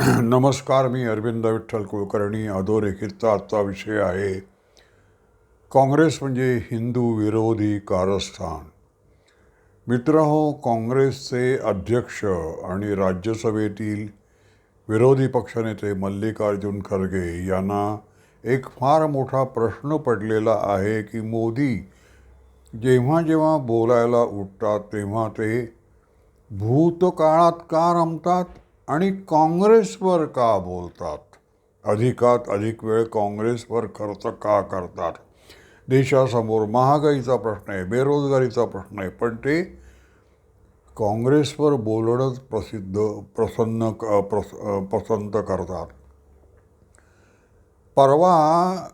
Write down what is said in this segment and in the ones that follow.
नमस्कार मी अरविंद विठ्ठल कुलकर्णी. अधोरेखितचा आजचा विषय आहे काँग्रेस म्हणजे हिंदू विरोधी कारस्थान. मित्र हो काँग्रेसचे अध्यक्ष आणि राज्यसभेतील विरोधी पक्षनेते मल्लिकार्जुन खरगे यांना एक फार मोठा प्रश्न पडलेला आहे की मोदी जेव्हा जेव्हा बोलायला उठतात तेव्हा ते भूतकाळात का रमतात? आणि काँग्रेसवर का बोलतात? अधिकात अधिक वेळ काँग्रेसवर खर्च का करतात? देशासमोर महागाईचा प्रश्न आहे बेरोजगारीचा प्रश्न आहे पण ते काँग्रेसवर बोलणंच प्रसिद्ध प्रसन्न क- प्रस पसंत करतात. परवा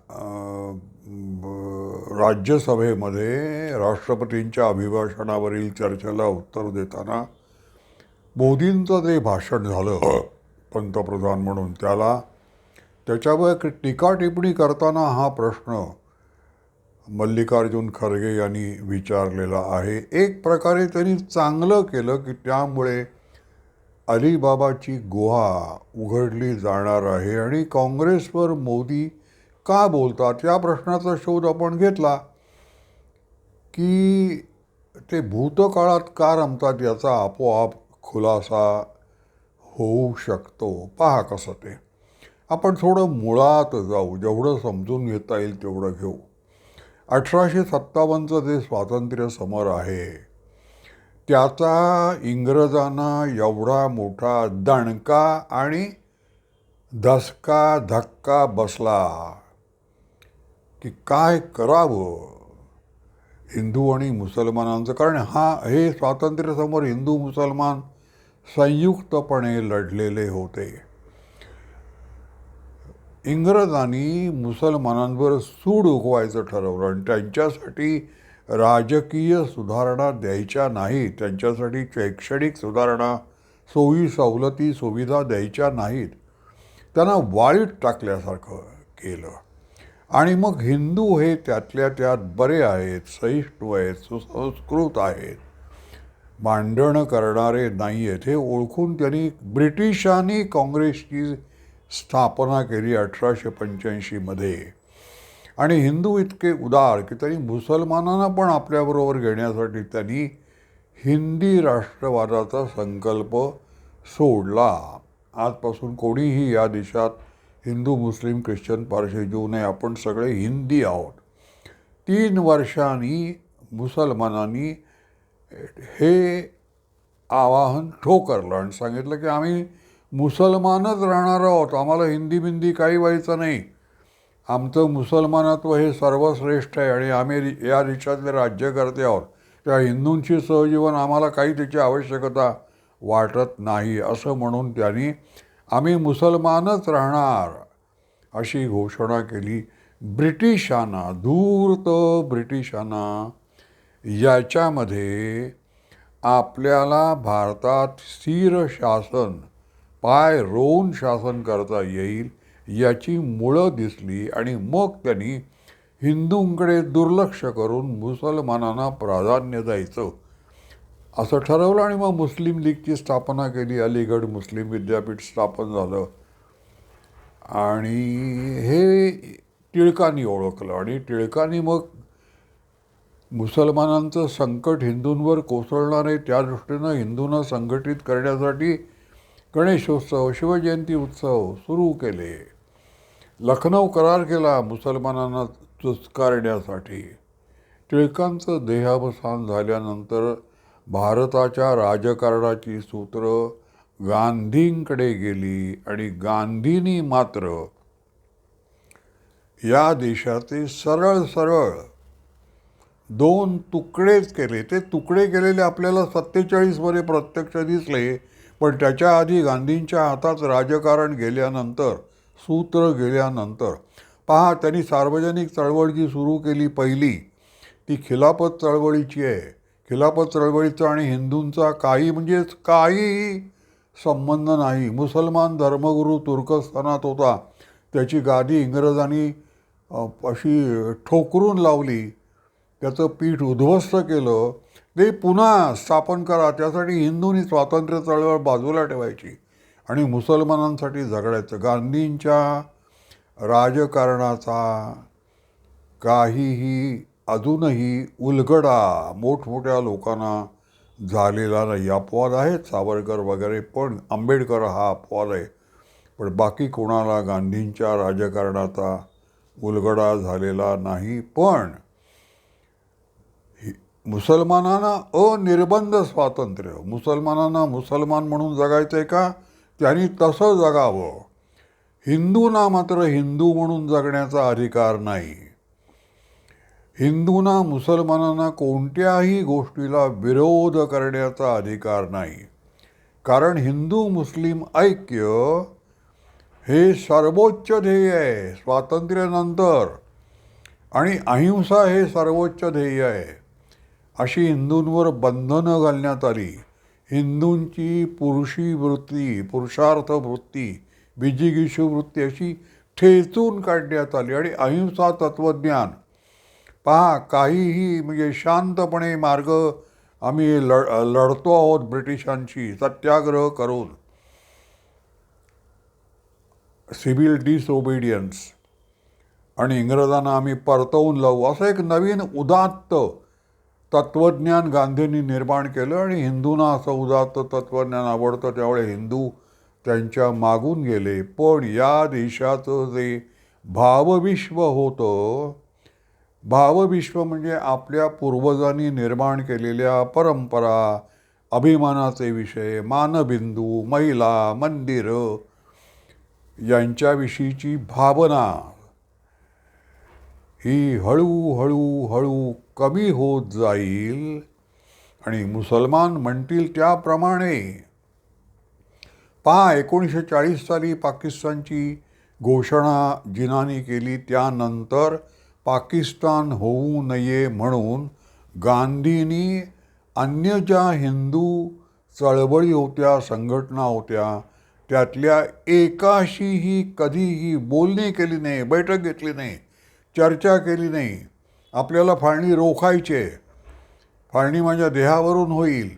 राज्यसभेमध्ये राष्ट्रपतींच्या अभिभाषणावरील चर्चेला उत्तर देताना मोदींचं जे भाषण झालं. पंतप्रधान म्हणून त्याला. त्याच्यावर एक टीका टिप्पणी करताना हा प्रश्न मल्लिकार्जुन खरगे यांनी विचारलेला आहे. एक प्रकारे त्यांनी चांगलं केलं की त्यामुळे अलीबाबाची गुहा उघडली जाणार आहे आणि काँग्रेसवर मोदी का बोलतात या प्रश्नाचा शोध आपण घेतला की ते भूतकाळात का रमतात याचा आपोआप खुलासा होऊ शकतो. पहा कसं ते. आपण थोडं मुळात जाऊ. जेवढं समजून घेता येईल तेवढं घेऊ. अठराशे सत्तावन्नचं जे स्वातंत्र्य समर आहे त्याचा इंग्रजांना एवढा मोठा दणका आणि धसका धक्का बसला की काय करावं? हिंदू आणि मुसलमानांचं. कारण हा हे स्वातंत्र्य समोर हिंदू मुसलमान संयुक्तपणे लढलेले होते. इंग्रजांनी मुसलमानांवर सूड उगवायचं ठरवलं आणि त्यांच्यासाठी राजकीय सुधारणा द्यायच्या नाहीत. त्यांच्यासाठी शैक्षणिक सुधारणा सोयी सवलती सुविधा द्यायच्या नाहीत. त्यांना वाळीत टाकल्यासारखं केलं. आणि मग हिंदू हे त्यातल्या त्यात बरे आहेत सहिष्णू आहेत सुसंस्कृत आहेत. मांडणं करणारे नाही आहेत हे ओळखून त्यांनी ब्रिटिशांनी काँग्रेसची स्थापना केली अठराशे पंच्याऐंशीमध्ये आणि हिंदू इतके उदार की त्यांनी मुसलमानांना पण आपल्याबरोबर घेण्यासाठी त्यांनी हिंदी राष्ट्रवादाचा संकल्प सोडला. आजपासून कोणीही या देशात हिंदू मुस्लिम ख्रिश्चन पारशी ज्यू नये आपण सगळे हिंदी आहोत. तीन वर्षांनी मुसलमानांनी हे आवाहन ठोकरलं आणि सांगितलं की आम्ही मुसलमानच राहणार आहोत. आम्हाला हिंदी बिंदी काही व्हायचं नाही. आमचं मुसलमानत्व हे सर्वश्रेष्ठ आहे आणि आम्ही या देशातले राज्यकर्ते आहोत. त्या हिंदूंशी सहजीवन आम्हाला काही त्याची आवश्यकता वाटत नाही असं म्हणून त्यांनी आम्ही मुसलमानच राहणार अशी घोषणा केली. ब्रिटिशांना धूर्त ब्रिटिशांना याच्यामध्ये आपल्याला भारतात स्थिर शासन पाय रोवून शासन करता येईल याची मुळं दिसली आणि मग त्यांनी हिंदूंकडे दुर्लक्ष करून मुसलमानांना प्राधान्य द्यायचं. असं ठरवलं आणि मग मुस्लिम लीगची स्थापना केली. अलीगड मुस्लिम विद्यापीठ स्थापन झालं. आणि हे टिळकांनी ओळखलं आणि टिळकांनी मग मुसलमानांचं संकट हिंदूंवर कोसळणार आहे त्या दृष्टीनं हिंदूंना संघटित करण्यासाठी गणेशोत्सव शिवजयंती उत्सव सुरू केले. लखनौ करार केला मुसलमानांना चुचकारण्यासाठी. टिळकांचं देहावसान झाल्यानंतर भारताच्या राजकारणाची सूत्र गांधींकडे गेली आणि गांधींनी मात्र या देशाचे सरळ सरळ दोन तुकडेच केले. ते तुकडे केलेले आपल्याला सत्तेचाळीसमध्ये प्रत्यक्ष दिसले पण त्याच्या आधी गांधींच्या हातात राजकारण गेल्यानंतर सूत्र गेल्यानंतर. पहा त्यांनी सार्वजनिक चळवळ जी सुरू केली पहिली. ती खिलाफत चळवळीची आहे. खिलाफत चळवळीचा आणि हिंदूंचा काही म्हणजेच काही संबंध नाही. मुसलमान धर्मगुरू तुर्कस्थानात होता. त्याची गादी इंग्रजांनी अशी ठोकरून लावली. त्याचं पीठ उद्ध्वस्त केलं ते पुन्हा स्थापन करा त्यासाठी हिंदूंनी स्वातंत्र्य चळवळ बाजूला ठेवायची आणि मुसलमानांसाठी झगडायचं. गांधींच्या राजकारणाचा काहीही अजूनही उलगडा मोठमोठ्या लोकांना झालेला नाही. अपवाद आहेत सावरकर वगैरे पण आंबेडकर हा अपवाद आहे. पण बाकी कोणाला गांधींच्या राजकारणाचा उलगडा झालेला नाही. पण मुसलमानांना अनिर्बंध स्वातंत्र्य. मुसलमानांना मुसलमान म्हणून जगायचं आहे का? त्यांनी तसं जगावं. हिंदूंना मात्र हिंदू म्हणून जगण्याचा अधिकार नाही. हिंदूंना मुसलमानांना कोणत्याही गोष्टीला विरोध करण्याचा अधिकार नाही. कारण हिंदू मुस्लिम ऐक्य हे सर्वोच्च ध्येय आहे स्वातंत्र्यानंतर. आणि अहिंसा हे सर्वोच्च ध्येय आहे. अशी हिंदूंवर बंधनं घालण्यात आली. हिंदूंची पुरुषी वृत्ती पुरुषार्थ वृत्ती बिजिगिशू वृत्ती अशी ठेचून काढण्यात आली आणि अहिंसा तत्त्वज्ञान पहा काहीही म्हणजे शांतपणे मार्ग आम्ही लढ लढतो आहोत ब्रिटिशांशी सत्याग्रह करून. सिव्हिल डिसओबिडियन्स आणि इंग्रजांना आम्ही परतवून लावू. असं एक नवीन उदात्त तत्त्वज्ञान गांधींनी निर्माण केलं आणि हिंदूंना असं उदात्त तत्त्वज्ञान आवडतं त्यामुळे हिंदू त्यांच्या मागून गेले. पण या देशाचं जे भावविश्व होतं भावविश्व म्हणजे आपल्या पूर्वजांनी निर्माण केलेल्या परंपरा अभिमानाचे विषय मानबिंदू महिला मंदिरं यांच्याविषयीची भावना ही हळूहळू हळू कमी होत जाईल. आणि मुसलमान म्हणतील त्याप्रमाणे. पहा एकोणीसशे चाळीस साली पाकिस्तानची घोषणा जिनानी केली. त्यानंतर पाकिस्तान होऊ नये म्हणून गांधींनी अन्य ज्या हिंदू चळवळी होत्या संघटना होत्या त्यातल्या एकाशीही कधीही बोलणी केली नाही बैठक घेतली नाही. चर्चा केली नाही. आपल्याला फाळणी रोखायचे फाळणी माझ्या देहावरून होईल.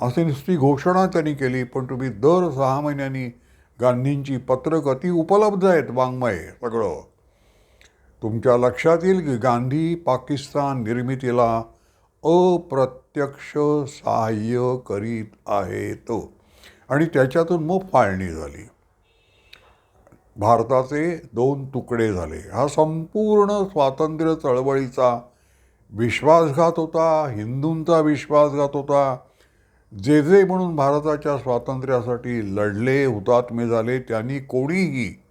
अशी नुसती घोषणा त्यांनी केली पण तुम्ही दर सहा महिन्यांनी गांधींची पत्रकं ती उपलब्ध आहेत वाङ्मय सगळं. तुमच्या लक्षात येईल की गांधी पाकिस्तान निर्मितीला अप्रत्यक्ष सहाय्य करीत आहेत. आणि त्याच्यातून मग फाळणी झाली. भारताचे दोन तुकडे झाले. हा संपूर्ण स्वातंत्र्य चळवळीचा विश्वासघात होता हिंदूंचा विश्वासघात होता. जे जे म्हणून भारताच्या स्वातंत्र्यासाठी लढले हुतात्मे झाले त्यांनी कोणीही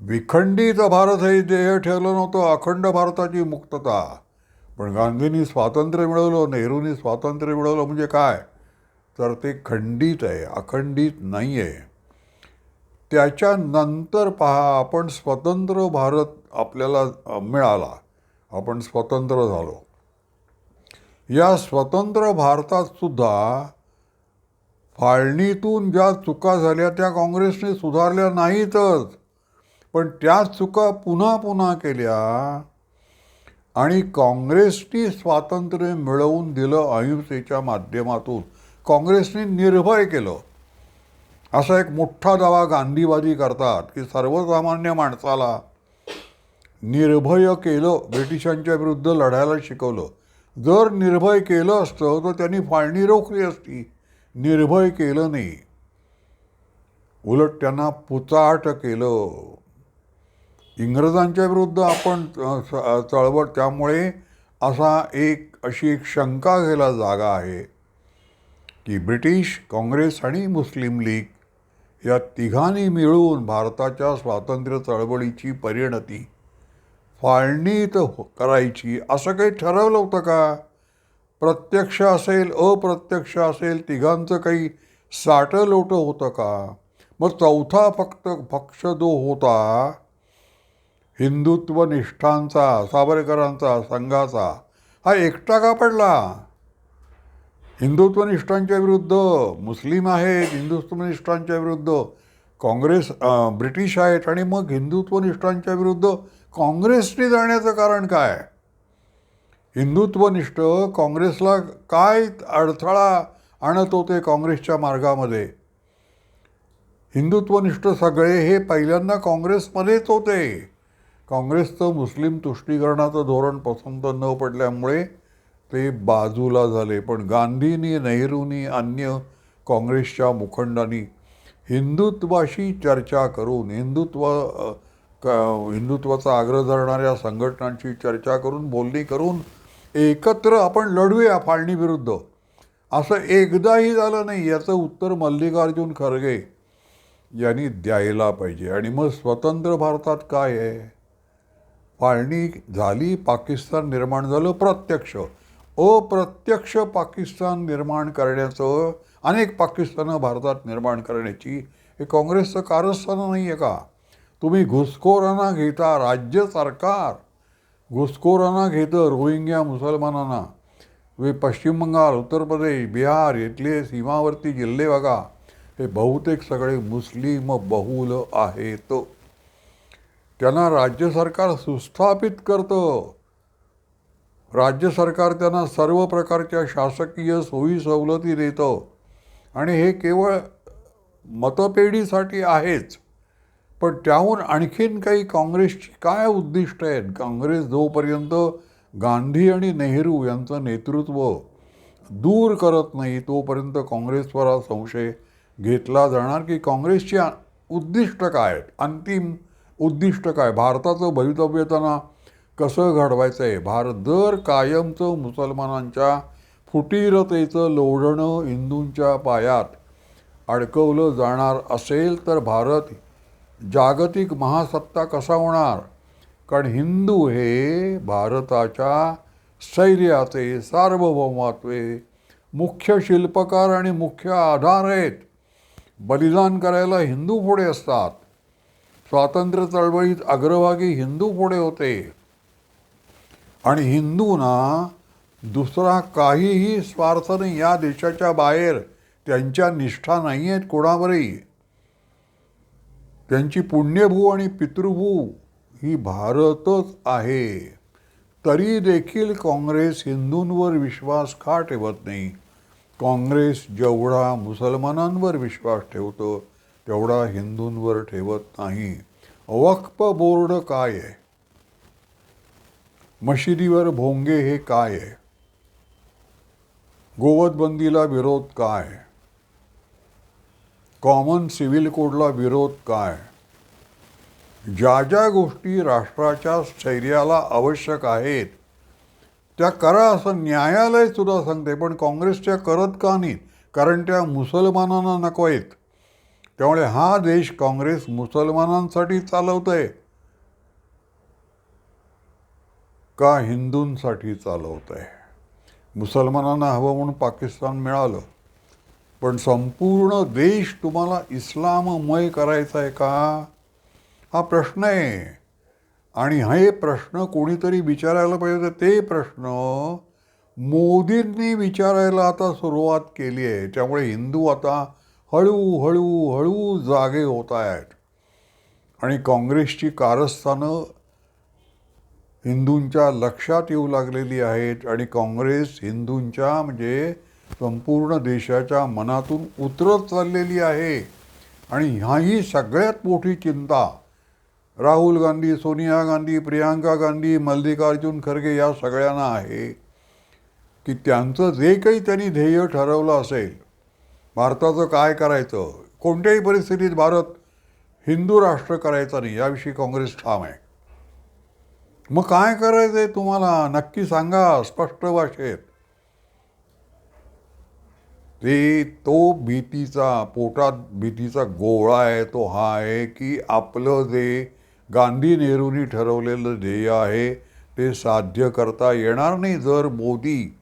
विखंडित भारत हे ध्येय ठेवलं नव्हतं अखंड भारताची मुक्तता. पण गांधींनी स्वातंत्र्य मिळवलं नेहरूंनी स्वातंत्र्य मिळवलं म्हणजे काय? तर ते खंडित आहे अखंडित नाही आहे त्याच्यानंतर पहा आपण स्वतंत्र भारत आपल्याला मिळाला. आपण स्वतंत्र झालो. या स्वतंत्र भारतात सुद्धा फाळणीतून ज्या चुका झाल्या त्या काँग्रेसने सुधारल्या नाहीतच. पण त्या चुका पुन्हा पुन्हा केल्या आणि काँग्रेसनी स्वातंत्र्य मिळवून दिलं अहिंसेच्या माध्यमातून. काँग्रेसने निर्भय केलं. असा एक मोठा दावा गांधीवादी करतात की सर्वसामान्य माणसाला निर्भय केलं ब्रिटिशांच्या विरुद्ध लढायला शिकवलं. जर निर्भय केलं असतं तर त्यांनी फाळणी रोखली असती. निर्भय केलं नाही. उलट त्यांना पुचाट केलं. इंग्रजांच्या विरुद्ध आपण चळवळ त्यामुळे असा एक अशी एक शंका घ्यायला जागा आहे की ब्रिटिश काँग्रेस आणि मुस्लिम लीग या तिघांनी मिळून भारताच्या स्वातंत्र्य चळवळीची परिणती फाळणीत हो- करायची असं काही ठरवलं होतं का? प्रत्यक्ष असेल अप्रत्यक्ष असेल तिघांचं काही साठं लोटं होतं का? मग चौथा फक्त पक्ष जो होता हिंदुत्व निष्ठांचा सावरकरांचा संघाचा हा एकटा का पडला? हिंदुत्वनिष्ठांच्या विरुद्ध मुस्लिम आहेत हिंदुत्वनिष्ठांच्या विरुद्ध काँग्रेस ब्रिटिश आहेत आणि मग हिंदुत्वनिष्ठांच्या विरुद्ध काँग्रेसने जाण्याचं कारण काय? हिंदुत्वनिष्ठ काँग्रेसला काय अडथळा आणत होते काँग्रेसच्या मार्गामध्ये? हिंदुत्वनिष्ठ सगळे हे पहिल्यांदा काँग्रेसमध्येच होते. काँग्रेसचं मुस्लिम तुष्टीकरणाचं धोरण पसंत न पडल्यामुळे ते बाजूला झाले. पण गांधींनी नेहरूंनी अन्य काँग्रेसच्या मुखंडांनी हिंदुत्वाशी चर्चा करून हिंदुत्व क- हिंदुत्वाचा आग्रह धरणाऱ्या संघटनांची चर्चा करून बोलणी करून एकत्र आपण लढूया फाळणीविरुद्ध. असं एकदाही झालं नाही याचं उत्तर मल्लिकार्जुन खरगे यांनी द्यायला पाहिजे. आणि मग स्वतंत्र भारतात काय आहे? फाळणी झाली पाकिस्तान निर्माण झालं प्रत्यक्ष. अप्रत्यक्ष पाकिस्तान निर्माण करण्याचं अनेक पाकिस्तानं भारतात निर्माण करण्याची हे काँग्रेसचं कारस्थानं नाही आहे का? तुम्ही घुसखोरांना घेता राज्य सरकार. घुसखोरांना घेतं रोहिंग्या मुसलमानांना. तुम्ही पश्चिम बंगाल उत्तर प्रदेश बिहार इथले सीमावर्ती जिल्हे बघा. हे बहुतेक सगळे मुस्लिम बहुल आहेत. त्यांना राज्य सरकार सुस्थापित करतं. राज्य सरकार त्यांना सर्व प्रकारच्या शासकीय सोयी सवलती देतं. आणि हे केवळ मतपेढीसाठी आहेच. पण त्याहून आणखीन काही काँग्रेसची काय उद्दिष्ट आहेत? काँग्रेस जोपर्यंत गांधी आणि नेहरू यांचं नेतृत्व दूर करत नाही तोपर्यंत काँग्रेसवर हा संशय घेतला जाणार. की काँग्रेसची उद्दिष्ट काय आहेत? अंतिम उद्दिष्ट काय? भारताचं भवितव्य त्यांना कसं घडवायचं आहे भारत दर कायमचं मुसलमानांच्या फुटीरतेचं लोढणं हिंदूंच्या पायात अडकवलं जाणार असेल तर भारत जागतिक महासत्ता कसा होणार? कारण हिंदू हे भारताच्या स्थैर्याचे सार्वभौमत्वे मुख्य शिल्पकार आणि मुख्य आधार आहेत. बलिदान करायला हिंदू पुढे असतात. स्वातंत्र्य चळवळीत अग्रभागी हिंदू पुढे होते. आणि हिंदूंना दुसरा काहीही स्वार्थ नाही. या देशाच्या बाहेर त्यांच्या निष्ठा नाही आहेत कोणावरही. त्यांची पुण्यभू आणि पितृभू ही भारतच आहे. तरी देखील काँग्रेस हिंदूंवर विश्वास का ठेवत नाही? काँग्रेस जेवढा मुसलमानांवर विश्वास ठेवतो तेवढा हिंदूंवर ठेवत नाही. वक्फ बोर्ड काय आहे? मशिदीवर भोंगे हे काय आहे? गोवतबंदीला विरोध काय? कॉमन सिव्हिल कोडला विरोध काय? ज्या ज्या गोष्टी राष्ट्राच्या स्थैर्याला आवश्यक आहेत त्या करा असं न्यायालय सुद्धा सांगते पण काँग्रेसच्या करत का नाहीत? कारण त्या मुसलमानांना नको आहेत. त्यामुळे हा देश काँग्रेस मुसलमानांसाठी चालवत आहे का हिंदूंसाठी चालवत आहे? मुसलमानांना हवं म्हणून पाकिस्तान मिळालं. पण संपूर्ण देश तुम्हाला इस्लाममय करायचा आहे का? हा प्रश्न आहे. आणि हे प्रश्न कोणीतरी विचारायला पाहिजे. तर ते प्रश्न मोदींनी विचारायला आता सुरुवात केली आहे. त्यामुळे हिंदू आता हळूहळू हळू जागे होत आहेत. आणि काँग्रेसची कारस्थानं हिंदूंच्या लक्षात येऊ लागलेली आहेत आणि काँग्रेस हिंदूंच्या म्हणजे संपूर्ण देशाच्या मनातून उतरत चाललेली आहे. आणि ह्याही सगळ्यात मोठी चिंता राहुल गांधी सोनिया गांधी प्रियांका गांधी मल्लिकार्जुन खरगे या सगळ्यांना आहे की त्यांचं जे काही त्यांनी ध्येय ठरवलं असेल भारताचं काय करायचं कोणत्याही परिस्थितीत भारत हिंदू राष्ट्र करायचा नाही याविषयी काँग्रेस ठाम आहे. मग काय करायचं आहे तुम्हाला? नक्की सांगा स्पष्ट भाषेत. ते तो भीतीचा पोटात भीतीचा गोळा आहे तो हा आहे की आपलं जे गांधी नेहरूंनी ठरवलेलं ध्येय आहे ते साध्य करता येणार नाही. जर मोदी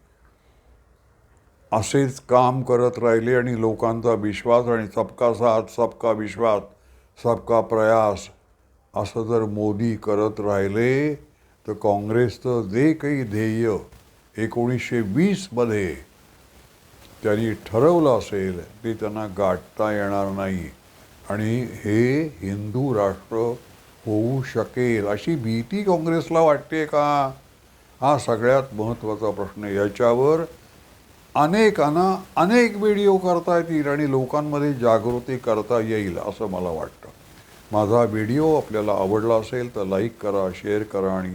असेच काम करत राहिले आणि लोकांचा विश्वास आणि सबका साथ सबका विश्वास सबका प्रयास असं जर मोदी करत राहिले तर काँग्रेसचं जे काही ध्येय एकोणीसशे वीसमध्ये त्यांनी ठरवलं असेल ते त्यांना गाठता येणार नाही. आणि हे हिंदू राष्ट्र होऊ शकेल अशी भीती काँग्रेसला वाटते का? हा सगळ्यात महत्त्वाचा प्रश्न याच्यावर अनेकांना अनेक व्हिडिओ करता येतील आणि लोकांमध्ये जागृती करता येईल असं मला वाटतं. माझा व्हिडिओ आपल्याला आवडला असेल तर लाईक करा शेअर करा आणि